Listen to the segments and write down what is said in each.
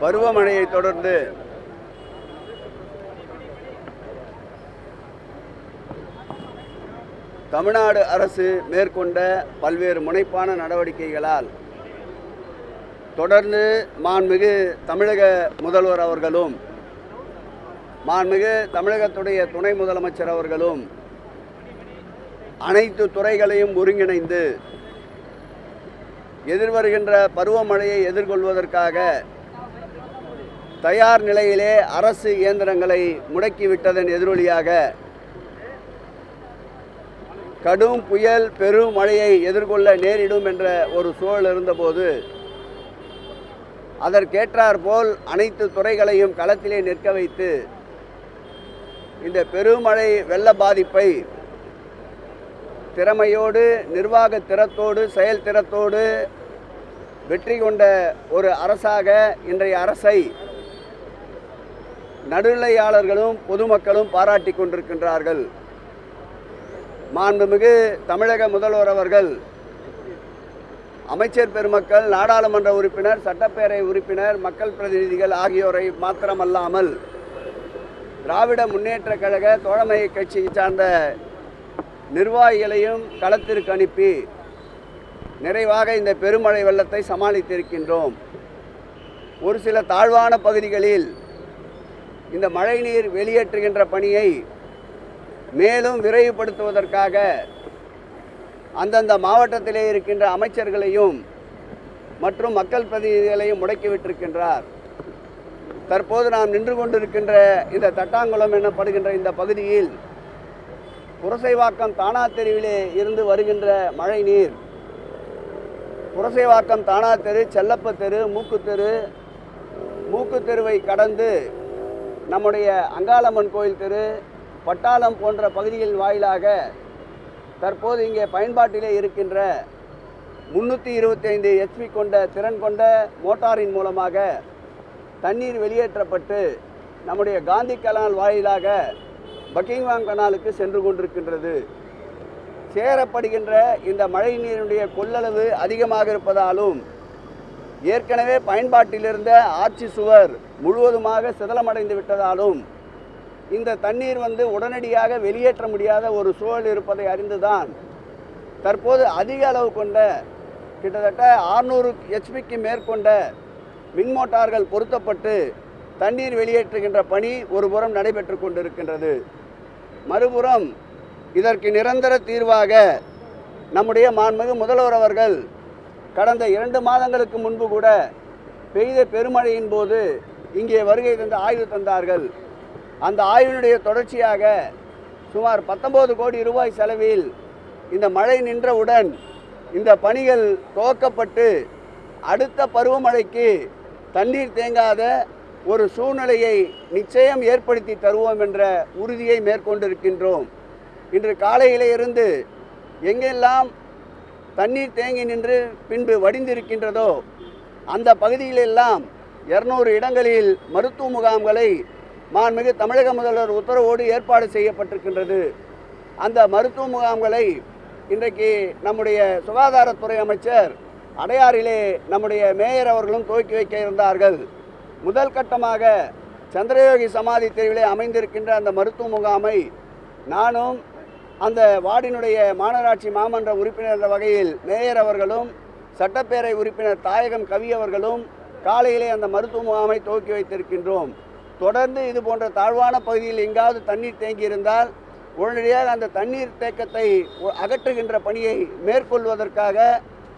பருவமழையை தொடர்ந்து தமிழ்நாடு அரசு மேற்கொண்ட பல்வேறு முனைப்பான நடவடிக்கைகளால் தொடர்ந்து மாண்புமிகு தமிழக முதல்வர் அவர்களும் மாண்புமிகு தமிழகத்துடைய துணை முதலமைச்சர் அவர்களும் அனைத்து துறைகளையும் ஒருங்கிணைந்து எதிர்வருகின்ற பருவமழையை எதிர்கொள்வதற்காக தயார் நிலையிலே அரசு இயந்திரங்களை முடக்கிவிட்டதன் எதிரொலியாக கடும் புயல் பெரும் மழையை எதிர்கொள்ள நேரிடும் என்ற ஒரு சூழல் இருந்தபோது அதற்கேற்றாற்போல் அனைத்து துறைகளையும் களத்திலே நிற்க வைத்து இந்த பெருமழை வெள்ள பாதிப்பை திறமையோடு நிர்வாக திறத்தோடு செயல் திறத்தோடு வெற்றி கொண்ட ஒரு அரசாக இன்றைய அரசை நடுநிலையாளர்களும் பொதுமக்களும் பாராட்டி கொண்டிருக்கின்றார்கள். மாண்புமிகு தமிழக முதல்வர் அவர்கள் அமைச்சர் பெருமக்கள் நாடாளுமன்ற உறுப்பினர் சட்டப்பேரவை உறுப்பினர் மக்கள் பிரதிநிதிகள் ஆகியோரை மாத்திரமல்லாமல் திராவிட முன்னேற்ற கழக தோழமை கட்சியை சார்ந்த நிர்வாகிகளையும் களத்திற்கு அனுப்பி நிறைவாக இந்த பெருமழை வெள்ளத்தை சமாளித்திருக்கின்றோம். ஒரு சில தாழ்வான பகுதிகளில் இந்த மழைநீர் வெளியேற்றுகின்ற பணியை மேலும் விரைவுபடுத்துவதற்காக அந்தந்த மாவட்டத்திலே இருக்கின்ற அமைச்சர்களையும் மற்றும் மக்கள் பிரதிநிதிகளையும் முடக்கிவிட்டிருக்கின்றார். தற்போது நாம் நின்று கொண்டிருக்கின்ற இந்த தட்டாங்குளம் எனப்படுகின்ற இந்த பகுதியில் புரசைவாக்கம் தானா தெருவிலே இருந்து வருகின்ற மழை நீர் புரசைவாக்கம் தானா தெரு செல்லப்ப தெரு மூக்கு தெரு மூக்கு தெருவை கடந்து நம்முடைய அங்காளம்மன் கோயில் தெரு பட்டாளம் போன்ற பகுதிகளின் வாயிலாக தற்போது இங்கே பயன்பாட்டிலே இருக்கின்ற முன்னூற்றி இருபத்தைந்து ஹெச்பி கொண்ட திறன் கொண்ட மோட்டாரின் மூலமாக தண்ணீர் வெளியேற்றப்பட்டு நம்முடைய காந்தி கலால் வாயிலாக பக்கிங்வாங் கனாலுக்கு சென்று கொண்டிருக்கின்றது. சேரப்படுகின்ற இந்த மழை நீரினுடைய கொள்ளளவு அதிகமாக இருப்பதாலும் ஏற்கனவே பயன்பாட்டிலிருந்த ஆட்சி சுவர் முழுவதுமாக சிதலமடைந்து விட்டதாலும் இந்த தண்ணீர் வந்து உடனடியாக வெளியேற்ற முடியாத ஒரு சூழல் இருப்பதை அறிந்துதான் தற்போது அதிக அளவு கொண்ட கிட்டத்தட்ட 600 ஹெச்பிக்கு மேற்கொண்ட மின்மோட்டார்கள் பொருத்தப்பட்டு தண்ணீர் வெளியேற்றுகின்ற பணி ஒருபுறம் நடைபெற்று கொண்டிருக்கின்றது. மறுபுறம் இதற்கு நிரந்தர தீர்வாக நம்முடைய மாண்புமிகு முதல்வர் அவர்கள் கடந்த இரண்டு மாதங்களுக்கு முன்பு கூட பெய்த பெருமழையின் போது இங்கே வருகை தந்து ஆய்வு தந்தார்கள். அந்த ஆய்வினுடைய தொடர்ச்சியாக சுமார் பத்தொன்பது கோடி ரூபாய் செலவில் இந்த மழை நின்றவுடன் இந்த பணிகள் துவக்கப்பட்டு அடுத்த பருவமழைக்கு தண்ணீர் தேங்காத ஒரு சூழ்நிலையை நிச்சயம் ஏற்படுத்தி தருவோம் என்ற உறுதியை மேற்கொண்டிருக்கின்றோம். இன்று காலையிலே இருந்து எங்கெல்லாம் தண்ணீர் தேங்கி நின்று பின்பு வடிந்திருக்கின்றதோ அந்த பகுதியிலெல்லாம் இருநூறு இடங்களில் மருத்துவ முகாம்களை மாண்புமிகு தமிழக முதல்வர் உத்தரவோடு ஏற்பாடு செய்யப்பட்டிருக்கின்றது. அந்த மருத்துவ முகாம்களை இன்றைக்கு நம்முடைய சுகாதாரத்துறை அமைச்சர் அடையாறிலே நம்முடைய மேயர் அவர்களும் துவக்கி வைக்க இருந்தார்கள். முதல் கட்டமாக சந்திரயோகி சமாதி தெருவிலே அமைந்திருக்கின்ற அந்த மருத்துவ முகாமை நானும் அந்த வார்டினுடைய மாநகராட்சி மாமன்ற உறுப்பினர் என்ற வகையில் மேயர் அவர்களும் சட்டப்பேரவை உறுப்பினர் தாயகம் கவி அவர்களும் காலையிலே அந்த மருத்துவ முகாமை துவக்கி வைத்திருக்கின்றோம். தொடர்ந்து இது போன்ற தாழ்வான பகுதியில் எங்காவது தண்ணீர் தேங்கியிருந்தால் உடனடியாக அந்த தண்ணீர் தேக்கத்தை அகற்றுகின்ற பணியை மேற்கொள்வதற்காக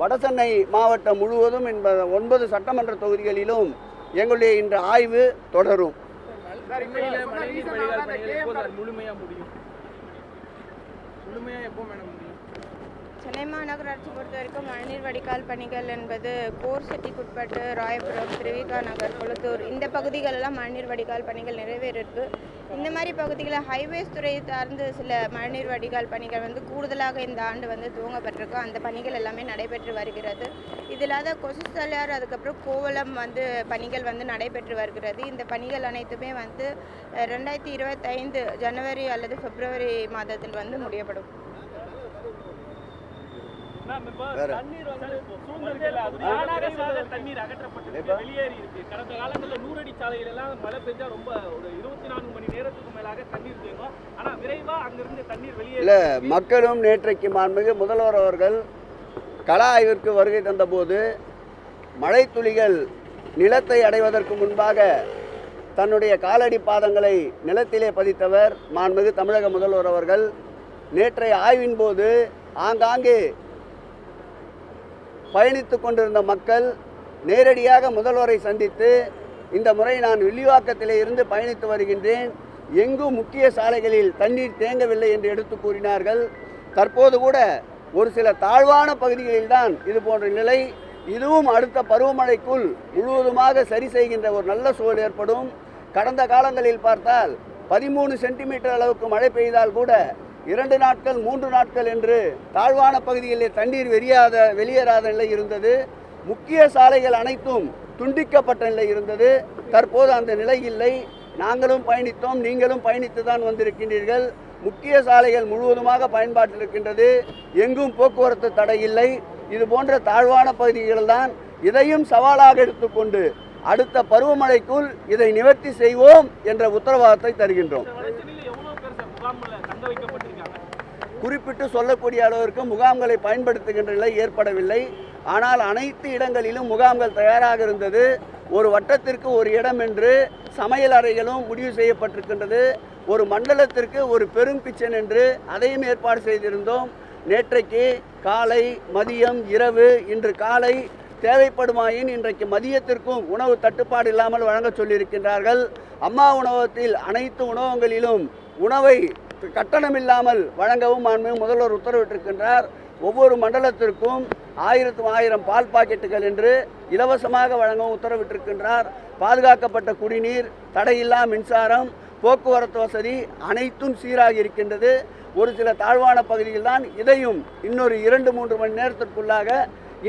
வடசென்னை மாவட்டம் முழுவதும் என்பது ஒன்பது சட்டமன்ற தொகுதிகளிலும் எங்களுடைய இன்று ஆய்வு தொடரும். முழுமையாக முடியும்? முழுமையா எப்போ மேடம் சென்னை மாநகராட்சி பொறுத்த வரைக்கும் மழைநீர் வடிகால் பணிகள் என்பது கோர் சிட்டிக்குட்பட்டு ராயபுரம் திருவிகா நகர் கொளத்தூர் இந்த பகுதிகளெல்லாம் மழைநீர் வடிகால் பணிகள் நிறைவேறிருக்கு. இந்த மாதிரி பகுதிகளில் ஹைவேஸ் துறையை சார்ந்து சில மழைநீர் வடிகால் பணிகள் வந்து கூடுதலாக இந்த ஆண்டு வந்து துவங்கப்பட்டிருக்கு அந்த பணிகள் எல்லாமே நடைபெற்று வருகிறது. இது இல்லாத கொசுசலையார் அதுக்கப்புறம் கோவளம் வந்து பணிகள் வந்து நடைபெற்று வருகிறது. இந்த பணிகள் அனைத்துமே வந்து ரெண்டாயிரத்தி இருபத்தைந்து ஜனவரி அல்லது பிப்ரவரி மாதத்தில் வந்து முடியப்படும். வேற. தண்ணீர் வந்து சூழ்நிலை அது தானாக தண்ணீர் அகற்றப்பட்டு வெளியேறி இருக்கு. கடந்த காலங்களில் நூறடி சாலைகள் எல்லாம் மழை பெஞ்சா ரொம்ப ஒரு இருபத்தி நான்கு மணி நேரத்துக்கு மேலாக தண்ணீர் தேங்கும். ஆனா விரைவா அங்கிருந்து தண்ணீர் வெளியேறி இல்லை மக்களும் நேற்றைக்கு மாண்புமிகு முதல்வர் அவர்கள் கள ஆய்விற்கு வருகை தந்தபோது மழைத்துளிகள் நிலத்தை அடைவதற்கு முன்பாக தன்னுடைய காலடி பாதங்களை நிலத்திலே பதித்தவர் மாண்புமிகு தமிழக முதல்வர் அவர்கள். நேற்றைய ஆய்வின் போது ஆங்காங்கே பயணித்து கொண்டிருந்த மக்கள் நேரடியாக முதல்வரை சந்தித்து இந்த முறை நான் வில்லிவாக்கத்திலே இருந்து பயணித்து வருகின்றேன். எங்கும் முக்கிய சாலைகளில் தண்ணீர் தேங்கவில்லை என்று எடுத்து கூறினார்கள். தற்போது கூட ஒரு சில தாழ்வான பகுதிகளில்தான் இது போன்ற நிலை. இதுவும் அடுத்த பருவமழைக்குள் முழுவதுமாக சரி செய்கின்ற ஒரு நல்ல சூழல் ஏற்படும். கடந்த காலங்களில் பார்த்தால் பதிமூணு சென்டிமீட்டர் அளவுக்கு மழை பெய்தால் கூட இரண்டு நாட்கள் மூன்று நாட்கள் என்று தாழ்வான பகுதிகளில் தண்ணீர் வெளியாத வெளியேறாத நிலை இருந்தது. முக்கிய சாலைகள் அனைத்தும் துண்டிக்கப்பட்ட நிலை இருந்தது. தற்போது அந்த நிலை இல்லை. நாங்களும் பயணித்தோம். நீங்களும் பயணித்து தான் வந்திருக்கின்றீர்கள். முக்கிய சாலைகள் முழுவதுமாக பயன்பாட்டில் இருக்கின்றது எங்கும் போக்குவரத்து தடை இல்லை. இது போன்ற தாழ்வான பகுதிகள் தான் இதையும் சவாலாக எடுத்துக்கொண்டு அடுத்த பருவமழைக்குள் இதை நிவர்த்தி செய்வோம் என்ற உத்தரவாதத்தை தருகின்றோம். குறிப்பிட்டு சொல்லக்கூடிய அளவிற்கு முகாம்களை பயன்படுத்துகின்ற நிலை ஏற்படவில்லை. ஆனால் அனைத்து இடங்களிலும் முகாம்கள் தயாராக இருந்தது. ஒரு வட்டத்திற்கு ஒரு இடம் என்று சமையல் அறைகளும் முடிவு செய்யப்பட்டிருக்கின்றது. ஒரு மண்டலத்திற்கு ஒரு பெரும் கிச்சன் என்று அதையும் ஏற்பாடு செய்திருந்தோம். நேற்றைக்கு காலை மதியம் இரவு இன்று காலை தேவைப்படுமாயின் இன்றைக்கு மதியத்திற்கும் உணவு தட்டுப்பாடு இல்லாமல் வழங்க சொல்லியிருக்கின்றார்கள். அம்மா உணவகத்தில் அனைத்து உணவகங்களிலும் உணவை கட்டணம் இல்லாமல் வழங்கவும் மாண்புமிகு முதல்வர் உத்தரவிட்டிருக்கின்றார். ஒவ்வொரு மண்டலத்திற்கும் ஆயிரத்து ஆயிரம் பால் பாக்கெட்டுகள் என்று இலவசமாக வழங்கவும் உத்தரவிட்டிருக்கின்றார். பாதுகாக்கப்பட்ட குடிநீர் தடையில்லா மின்சாரம் போக்குவரத்து வசதி அனைத்தும் சீராக இருக்கின்றது. ஒரு சில தாழ்வான பகுதியில் தான் இதையும் இன்னொரு இரண்டு மூன்று மணி நேரத்திற்குள்ளாக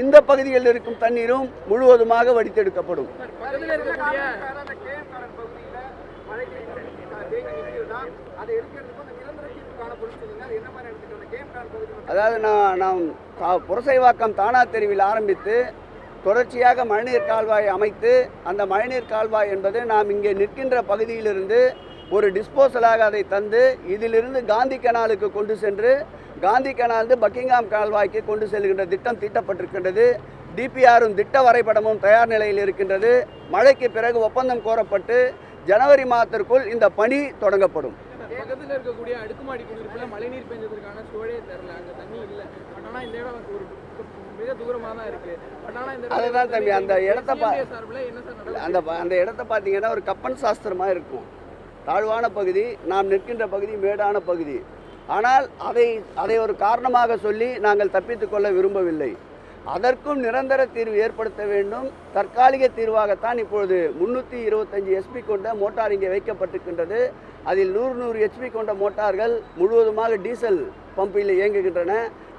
இந்த பகுதிகளில் இருக்கும் தண்ணீரும் முழுவதுமாக வடித்தெடுக்கப்படும் பக்கத்தில் இருக்கக்கூடிய அதாவது நான் நாம் கா புரசைவாக்கம் தானா தெருவில் ஆரம்பித்து தொடர்ச்சியாக மழைநீர் கால்வாய் அமைத்து அந்த மழைநீர் கால்வாய் என்பது நாம் இங்கே நிற்கின்ற பகுதியிலிருந்து ஒரு டிஸ்போசலாக அதை தந்து இதிலிருந்து காந்தி கனாலுக்கு கொண்டு சென்று காந்தி கனாலிருந்து பக்கிங்காம் கால்வாய்க்கு கொண்டு செல்கின்ற திட்டம் தீட்டப்பட்டிருக்கின்றது. டிபிஆரும் திட்ட வரைபடமும் தயார் நிலையில் இருக்கின்றது. மழைக்கு பிறகு ஒப்பந்தம் கோரப்பட்டு ஜனவரி மாதத்திற்குள் இந்த பணி தொடங்கப்படும். பக்கத்தில் இருக்கக்கூடிய அடுக்குமாடி குடியிருப்புல மழைநீர் பெஞ்சதற்கான சூழலே தெரியல. அங்க தண்ணி இல்ல. பட் ஆனா இந்த இடம் ஒரு மிக தூரமா தான் இருக்கு. பட் ஆனா இந்த அதுதான் தம்பி, அந்த இடத்த பா- சார் அந்த அந்த இடத்த பார்த்தீங்கன்னா ஒரு கப்பன் சாஸ்திரமாக இருக்கும். தாழ்வான பகுதி நாம் நிற்கின்ற பகுதி மேடான பகுதி. ஆனால் அதை அதை ஒரு காரணமாக சொல்லி நாங்கள் தப்பித்துக் கொள்ள விரும்பவில்லை. அதற்கும் நிரந்தர தீர்வு ஏற்படுத்த வேண்டும். தற்காலிக தீர்வாகத்தான் இப்பொழுது முன்னூற்றி இருபத்தஞ்சி எஸ்பி கொண்ட மோட்டார் இங்கே வைக்கப்பட்டிருக்கின்றது. அதில் நூறு நூறு ஹெச்பி கொண்ட மோட்டார்கள் முழுவதுமாக டீசல் பம்பில் இயங்குகின்றன.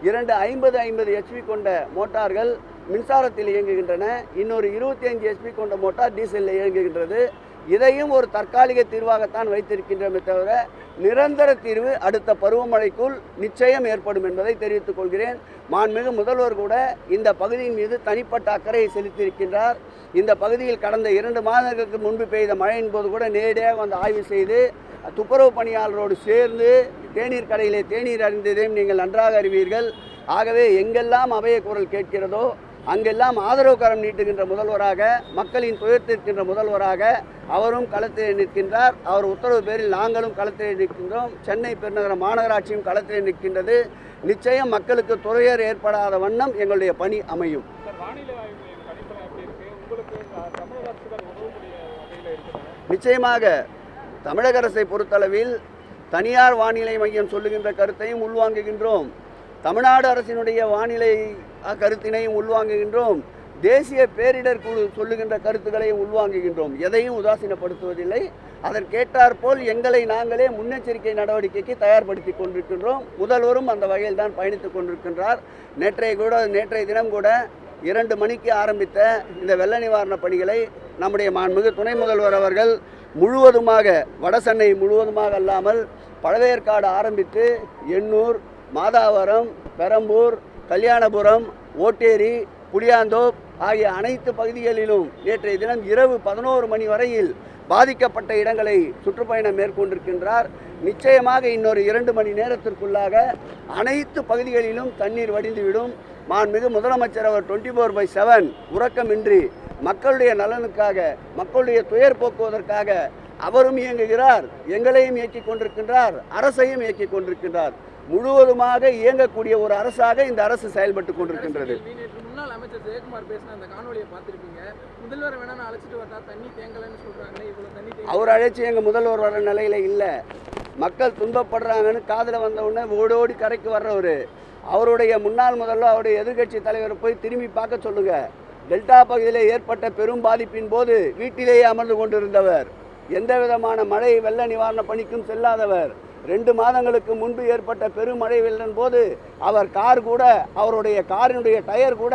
இரண்டு ஐம்பது ஐம்பது ஹெச்பி கொண்ட மோட்டார்கள் மின்சாரத்தில் இயங்குகின்றன. இன்னொரு இருபத்தி அஞ்சு ஹெச்பி கொண்ட மோட்டார் டீசலில் இயங்குகின்றது. இதையும் ஒரு தற்காலிக தீர்வாகத்தான் வைத்திருக்கின்றமே தவிர நிரந்தர தீர்வு அடுத்த பருவமழைக்குள் நிச்சயம் ஏற்படும் என்பதை தெரிவித்துக் கொள்கிறேன். மாண்புமிகு முதல்வர் கூட இந்த பகுதியின் மீது தனிப்பட்ட அக்கறையை செலுத்தியிருக்கின்றார். இந்த பகுதியில் கடந்த இரண்டு மாதங்களுக்கு முன்பு பெய்த மழையின் போது கூட நேரடியாக வந்து ஆய்வு செய்து துப்புரவு பணியாளரோடு சேர்ந்து தேநீர் கடையிலே தேநீர் அறிந்ததையும் நீங்கள் நன்றாக அறிவீர்கள். ஆகவே எங்கெல்லாம் அவைய குரல் கேட்கிறதோ அங்கெல்லாம் ஆதரவு கரம் நீட்டுகின்ற முதல்வராக மக்களின் துயர்த்திருக்கின்ற முதல்வராக அவரும் களத்திலே நிற்கின்றார். அவர் உத்தரவு பேரில் நாங்களும் களத்திலே நிற்கின்றோம். சென்னை பெருநகர மாநகராட்சியும் களத்திலே நிற்கின்றது. நிச்சயம் மக்களுக்கு துறையர் ஏற்படாத வண்ணம் எங்களுடைய பணி அமையும். நிச்சயமாக தமிழக அரசை பொறுத்தளவில் தனியார் வானிலை மையம் சொல்லுகின்ற கருத்தையும் உள்வாங்குகின்றோம். தமிழ்நாடு அரசினுடைய வானிலை கருத்தினையும் உள்வாங்குகின்றோம். தேசிய பேரிடர் குழு சொல்லுகின்ற கருத்துக்களையும் உள்வாங்குகின்றோம். எதையும் உதாசீனப்படுத்துவதில்லை. அதற்கேற்றாற்போல் எங்களை நாங்களே முன்னெச்சரிக்கை நடவடிக்கைக்கு தயார்படுத்தி கொண்டிருக்கின்றோம். முதல்வரும் அந்த வகையில் தான் பயணித்துக் கொண்டிருக்கின்றார். நேற்றைய கூட நேற்றைய தினம் கூட இரண்டு மணிக்கு ஆரம்பித்த இந்த வெள்ள நிவாரணப் பணிகளை நம்முடைய மாண்புமிகு துணை முதல்வர் அவர்கள் முழுவதுமாக வடசென்னை முழுவதுமாக அல்லாமல் பழவேற்காடு ஆரம்பித்து எண்ணூர் மாதாவரம் பெரம்பூர் கல்யாணபுரம் ஓட்டேரி புளியாந்தோப் ஆகிய அனைத்து பகுதிகளிலும் நேற்றைய தினம் இரவு பதினோரு மணி வரையில் பாதிக்கப்பட்ட இடங்களை சுற்றுப்பயணம் மேற்கொண்டிருக்கின்றார். நிச்சயமாக இன்னொரு இரண்டு மணி நேரத்திற்குள்ளாக அனைத்து பகுதிகளிலும் தண்ணீர் வடிந்துவிடும். மாண்புமிகு முதலமைச்சர் அவர் டுவெண்ட்டி ஃபோர் பை செவன் உறக்கமின்றி மக்களுடைய நலனுக்காக மக்களுடைய துயர் போக்குவதற்காக அவரும் இயங்குகிறார் எங்களையும் இயக்கிக் கொண்டிருக்கின்றார் அரசையும் இயக்கிக் கொண்டிருக்கின்றார். முழுவதுமாக இயங்கக்கூடிய ஒரு அரசாக இந்த அரசு செயல்பட்டு கொண்டிருக்கின்றது. முன்னாள் அமைச்சர் ஜெயக்குமார் பேசின அந்த காணொலியை பார்த்திருப்பீங்க. முதல்வர் வேணா அழைச்சிட்டு வரட்டா தண்ணி தேங்கலைன்னு சொல்றாங்களே இவ்வளவு தண்ணி அவர் அழைச்சி எங்கள் முதல்வர் வர நிலையில் இல்லை. மக்கள் துன்பப்படுறாங்கன்னு காதில் வந்த உடனே ஓடோடி கரைக்கு வர்றவர். அவருடைய முன்னாள் முதல்வர் அவருடைய எதிர்க்கட்சி தலைவரை போய் திரும்பி பார்க்க சொல்லுங்க. டெல்டா பகுதியில் ஏற்பட்ட பெரும் பாதிப்பின் போது வீட்டிலேயே அமர்ந்து கொண்டிருந்தவர். எந்த விதமான மழை வெள்ள நிவாரண பணிக்கும் செல்லாதவர். ரெண்டு மாதங்களுக்கு முன்பு ஏற்பட்ட பெருமழை வெள்ளன் போது அவர் கார் கூட அவருடைய காரினுடைய டயர் கூட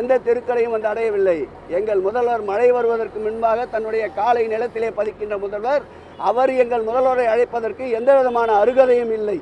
எந்த தெருக்களையும் வந்து அடையவில்லை. எங்கள் முதல்வர் மழை வருவதற்கு முன்பாக தன்னுடைய காலை நிலத்திலே பதிக்கின்ற முதல்வர் அவர் எங்கள் முதல்வரை அழைப்பதற்கு எந்த விதமான அருகதையும் இல்லை.